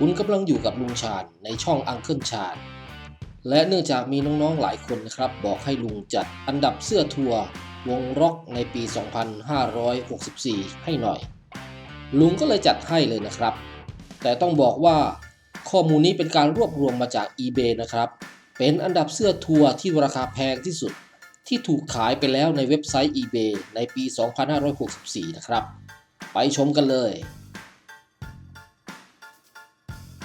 คุณกำลังอยู่กับลุงชาญในช่องอังเคิลชาญ และเนื่องจากมีน้องๆหลายคนนะครับ บอกให้ลุงจัดอันดับเสื้อทัวร์วงร็อกในปี 2564 ให้หน่อย ลุงก็เลยจัดให้เลยนะครับ แต่ต้องบอกว่าข้อมูลนี้เป็นการรวบรวมมาจาก eBay นะครับ เป็นอันดับเสื้อทัวร์ที่ราคาแพงที่สุด ที่ถูกขายไปแล้วในเว็บไซต์ eBay ในปี 2564 นะครับ ไปชมกันเลย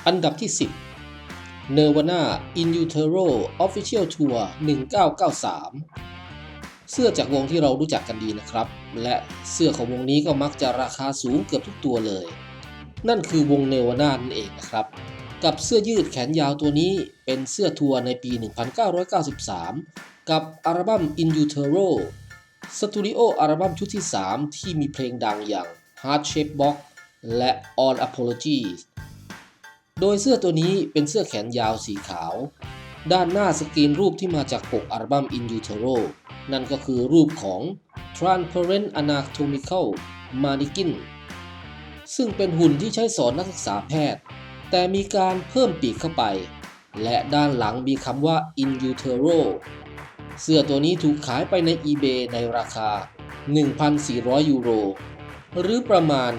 อันดับที่ 10 Nirvana In Utero Official Tour 1993 เสื้อจากวงที่เรารู้จักกันดีนะครับ และเสื้อของวงนี้ก็มักจะราคาสูงเกือบทุกตัวเลย นั่นคือวงเนวาน่านั่นเองนะครับ กับเสื้อยืดแขนยาวตัวนี้เป็นเสื้อทัวร์ในปี 1993 กับอัลบั้ม In Utero สตูดิโออัลบั้มชุดที่ 3 ที่มีเพลงดังอย่าง Heart Shape Box และ On Apologies โดยเสื้อตัวนี้เป็นเสื้อแขนยาวสีขาว ด้านหน้าสกรีนรูปที่มาจากปกอัลบั้ม In Utero นั่นก็คือรูปของ Transparent Anatomical Mannequin ซึ่งเป็นหุ่นที่ใช้สอนนักศึกษาแพทย์ แต่มีการเพิ่มปีกเข้าไป และด้านหลังมีคำว่า In Utero เสื้อตัวนี้ถูกขายไปใน eBay ในราคา 1,400 ยูโร หรือประมาณ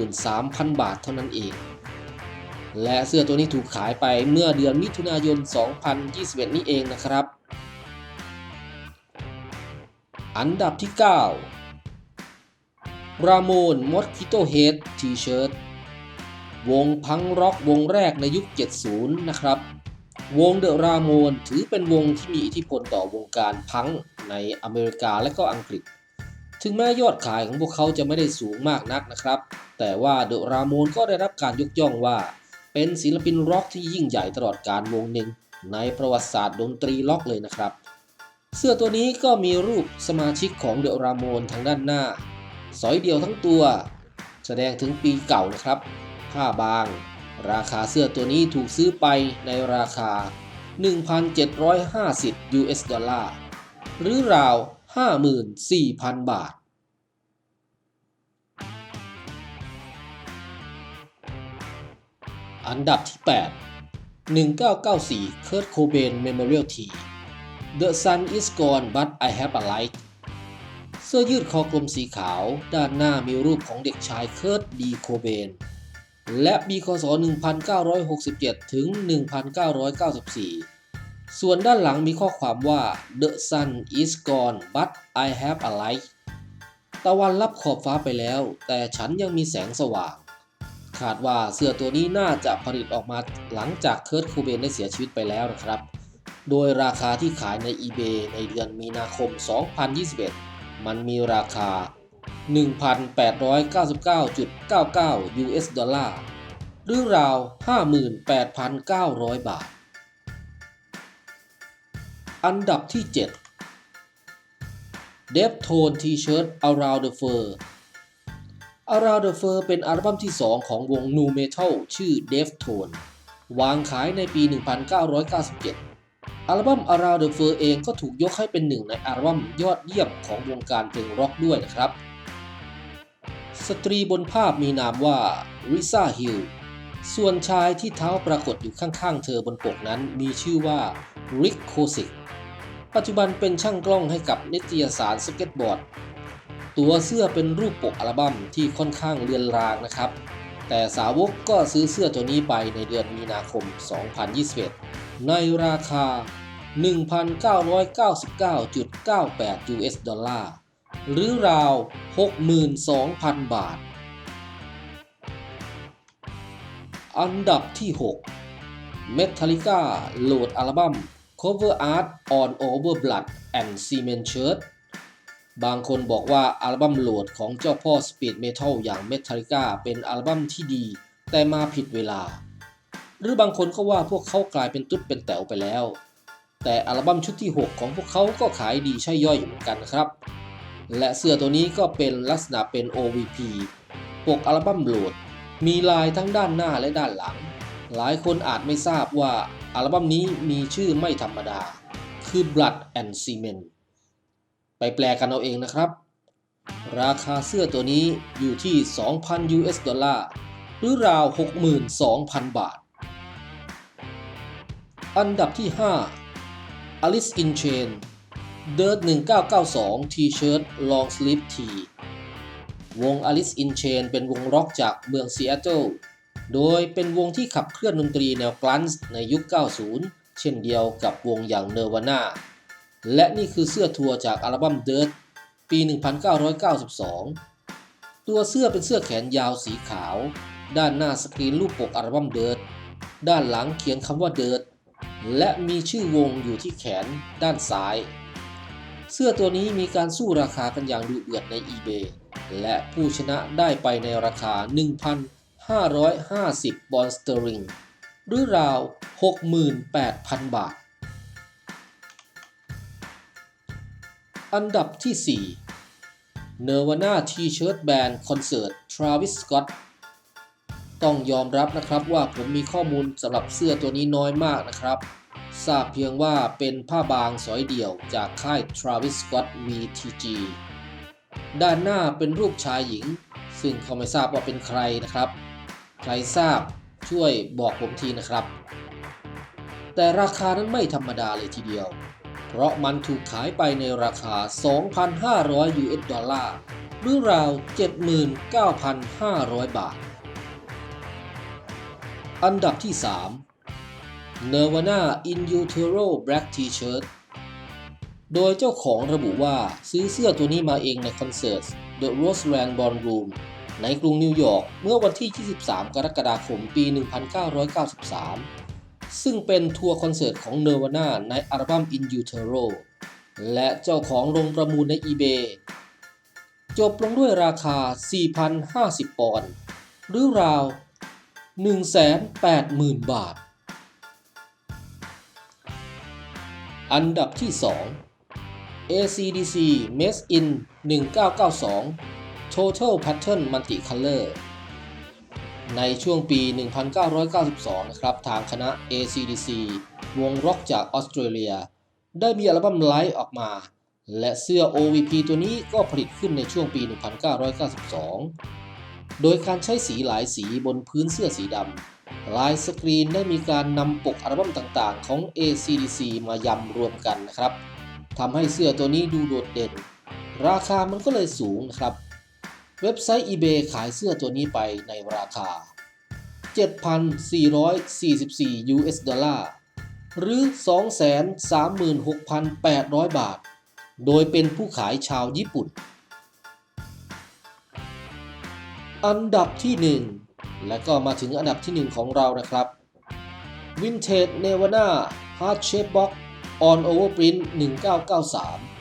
53,000 บาทเท่านั้นเอง และเสื้อตัวนี้ถูกขายไปเมื่อเดือนมิถุนายน 2021 นี้เองนะครับ อันดับที่ 9 รามอนมอสคิโตเฮดทีเชิร์ตวงพังร็อกวงแรกในยุค 70 นะครับ วงเดอะรามอนถือเป็นวงที่มีอิทธิพลต่อวงการพังในอเมริกาและก็อังกฤษ ถึงแม้ยอดขายของพวกเขาจะไม่ได้สูงมากนักนะครับ แต่ว่าเดอะรามอนก็ได้รับการยกย่องว่า เป็นศิลปินร็อกที่ยิ่งใหญ่ตลอดการวงหนึ่งในประวัติศาสตร์ดนตรีล็อกเลยนะครับ เสื้อตัวนี้ก็มีรูปสมาชิกของเดอะรามอนทางด้านหน้า สอยเดียวทั้งตัว แสดงถึงปีเก่านะครับ ผ้าบาง ราคาเสื้อตัวนี้ถูกซื้อไปในราคา 1,750 US ดอลลาร์หรือราว 54,000 บาท อันดับที่ 8 1994 Kurt Cobain Memorial T The sun is gone but I have a light เสื้อยืดคอกลมสีขาว ด้านหน้ามีรูปของเด็กชายเคิร์ตดีโคเบน และปีคศ 1967 ถึง 1994 ส่วนด้านหลังมีข้อความว่า The sun is gone but I have a light ตะวันรับขอบฟ้าไปแล้ว แต่ฉันยังมีแสงสว่าง คาดว่าเสื้อตัวนี้น่าจะผลิตออกมาหลังจากเคิร์ตโคเบนได้เสียชีวิตไปแล้วนะครับ โดยราคาที่ขายใน eBay ในเดือนมีนาคม 2021 มันมีราคา 1,899.99 US ดอลลาร์หรือราว 58,900 บาท อันดับที่ 7 d e f Tone T-shirt Around the Fur Around the Fur เป็นอัลบั้มที่ 2 ของวง Nu Metal ชื่อ d e f Tone วางขายในปี 1997 อัลบั้ม Around the Fur เองก็ถูกยกให้เป็นหนึ่งในอัลบั้มยอดเยี่ยมของวงการเพลงร็อกด้วยนะครับ สตรีบนภาพมีนามว่า Risa Hill ส่วนชายที่เท้าปรากฏอยู่ข้างๆ เธอบนปกนั้นมีชื่อว่า Rick k o s i k ปัจจุบันเป็นช่างกล้องให้กับนิตยสารสเก็ตบอร์ด ตัวเสื้อเป็นรูปปกอัลบั้มที่ค่อนข้างเลือนรางนะครับ แต่สาวกก็ซื้อเสื้อตัวนี้ไปในเดือนมีนาคม 2021 ในราคา 1,999.98 US ดอลลาร์ หรือราว 62,000 บาท อันดับที่ 6 Metallica โหลดอัลบั้ม Cover Art on Over Blood and Cement Shirt บางคนบอกว่าอัลบั้มโหลดของเจ้าพ่อ Speed Metal อย่าง Metallica เป็นอัลบั้มที่ดี แต่มาผิดเวลา หรือบางคนก็ว่าพวกเขากลายเป็นตุ๊ดเป็นแต๋วไปแล้ว แต่อัลบั้มชุดที่ 6 ของพวกเขาก็ขายดีใช่ย่อยอยู่เหมือนกันครับ และเสื้อตัวนี้ก็เป็นลักษณะเป็น OVP ปกอัลบั้มโหลด มีลายทั้งด้านหน้าและด้านหลัง หลายคนอาจไม่ทราบว่าอัลบั้มนี้มีชื่อไม่ธรรมดา คือ Blood and Cement ไปแปลกันเอาเองนะครับ ราคาเสื้อตัวนี้อยู่ที่ 2,000 US ดอลลาร์หรือราว 62,000 บาท อันดับที่ 5 Alice in Chain Dirt 1992 T-shirt Long Sleeve T วง Alice in Chain เป็นวงร็อกจากเมืองซีแอตเทิล โดยเป็นวงที่ขับเคลื่อนดนตรีแนวกลันส์ในยุค 90 เช่นเดียวกับวงอย่าง Nirvana และนี่คือเสื้อทัวร์จากอัลบั้ม Dirt ปี 1992 ตัวเสื้อเป็นเสื้อแขนยาวสีขาว ด้านหน้าสกรีนรูปปกอัลบั้ม Dirt ด้านหลังเขียนคำว่า Dirt และมีชื่อวงอยู่ที่แขนด้านซ้าย เสื้อตัวนี้มีการสู้ราคากันอย่างดุเดือดใน eBay และผู้ชนะได้ไปในราคา 1,550 บอลสเตอริง หรือราว 68,000 บาท อันดับที่ 4 Nirvana T-shirt Band Concert Travis Scott ต้องยอมรับนะครับว่าผมมีข้อมูลสำหรับเสื้อตัวนี้น้อยมากนะครับ ทราบเพียงว่าเป็นผ้าบางสอยเดี่ยวจากค่าย Travis Scott VTG ด้านหน้าเป็นรูปชายหญิง ซึ่งเขาไม่ทราบว่าเป็นใครนะครับ ใครทราบช่วยบอกผมทีนะครับ แต่ราคานั้นไม่ธรรมดาเลยทีเดียว เพราะมันถูกขายไปในราคา 2,500 US ดอลลาร์หรือราว 79,500 บาท อันดับที่ 3 Nirvana In Utero Black T-shirt โดยเจ้าของระบุว่าซื้อเสื้อตัวนี้มาเองในคอนเสิร์ต The Roseland Ballroom ในกรุงนิวยอร์กเมื่อวันที่ 23 กรกฎาคม ปี 1993 ซึ่งเป็นทัวร์คอนเสิร์ตของ Nirvana ในอัลบั้ม In Utero และเจ้าของลงประมูลใน eBay จบลงด้วยราคา 4,050 ปอนด์หรือราว 180,000 บาท อันดับที่ 2 ACDC Made in 1992 Total Pattern Multicolor ในช่วงปี 1992 นะครับ ทางคณะ ACDC วงร็อกจากออสเตรเลีย ได้มีอัลบั้มไลฟ์ออกมา และเสื้อ OVP ตัวนี้ก็ผลิตขึ้นในช่วงปี 1992 โดยการใช้สีหลายสีบนพื้นเสื้อสีดำ ลายสกรีนได้มีการนำปกอัลบั้มต่างๆ ของ ACDC มายำรวมกันนะครับ ทำให้เสื้อตัวนี้ดูโดดเด่น ราคามันก็เลยสูงนะครับ เว็บไซต์ eBay ขายเสื้อตัวนี้ไปในราคา 7,444 US ดอลลาร์ หรือ 236,800 บาท โดยเป็นผู้ขายชาวญี่ปุ่น อันดับที่ 1 และก็มาถึงอันดับที่ 1 ของเรานะครับ Vintage Nevada Heart Shape Box On Overprint 1993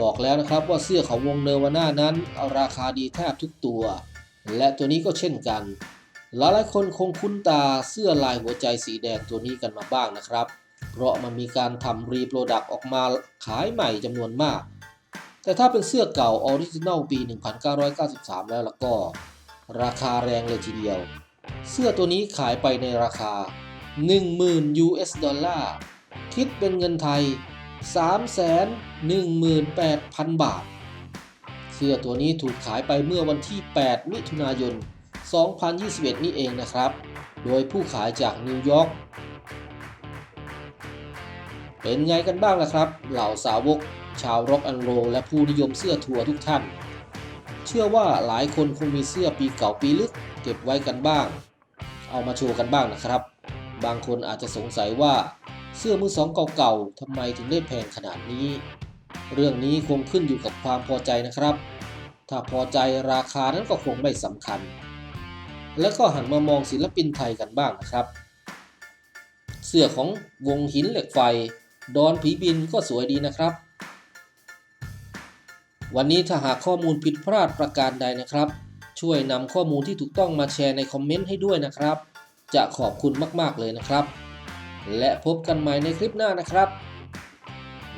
บอกแล้วนะครับว่าเสื้อของวงเนวาน่านั้น ราคาดีแทบทุกตัว และตัวนี้ก็เช่นกัน หลายๆคนคงคุ้นตาเสื้อลายหัวใจสีแดงตัวนี้กันมาบ้างนะครับ เพราะมันมีการทำรีโปรดักต์ออกมาขายใหม่จำนวนมาก แต่ถ้าเป็นเสื้อเก่าออริจินัลปี 1993 แล้วล่ะก็ ราคาแรงเลยทีเดียว เสื้อตัวนี้ขายไปในราคา 10,000 US ดอลลาร์ คิดเป็นเงินไทย 318,000 บาท เสื้อตัวนี้ถูกขายไปเมื่อวันที่ 8 มิถุนายน 2021 นี่เองนะครับ โดยผู้ขายจากนิวยอร์ก เป็นไงกันบ้างล่ะครับ เหล่าสาวก ชาวร็อกแอนโรและผู้นิยมเสื้อทัวร์ทุกท่าน เชื่อว่าหลายคนคงมีเสื้อปีเก่าปีลึก เก็บไว้กันบ้าง เอามาโชว์กันบ้างนะครับ บางคนอาจจะสงสัยว่า เสื้อมือสองเก่าๆทำไมถึงได้แพงขนาดนี้ เรื่องนี้คงขึ้นอยู่กับความพอใจนะครับ ถ้าพอใจราคานั้นก็คงไม่สำคัญ แล้วก็หันมามองศิลปินไทยกันบ้างนะครับ เสื้อของวงหินเหล็กไฟ ดอนผีบินก็สวยดีนะครับ วันนี้ถ้าหากข้อมูลผิดพลาดประการใดนะครับ ช่วยนำข้อมูลที่ถูกต้องมาแชร์ในคอมเมนต์ให้ด้วยนะครับ จะขอบคุณมากๆเลยนะครับ และพบกันใหม่ในคลิปหน้านะครับ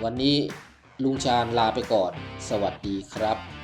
วันนี้ลุงชาญลาไปก่อน สวัสดีครับ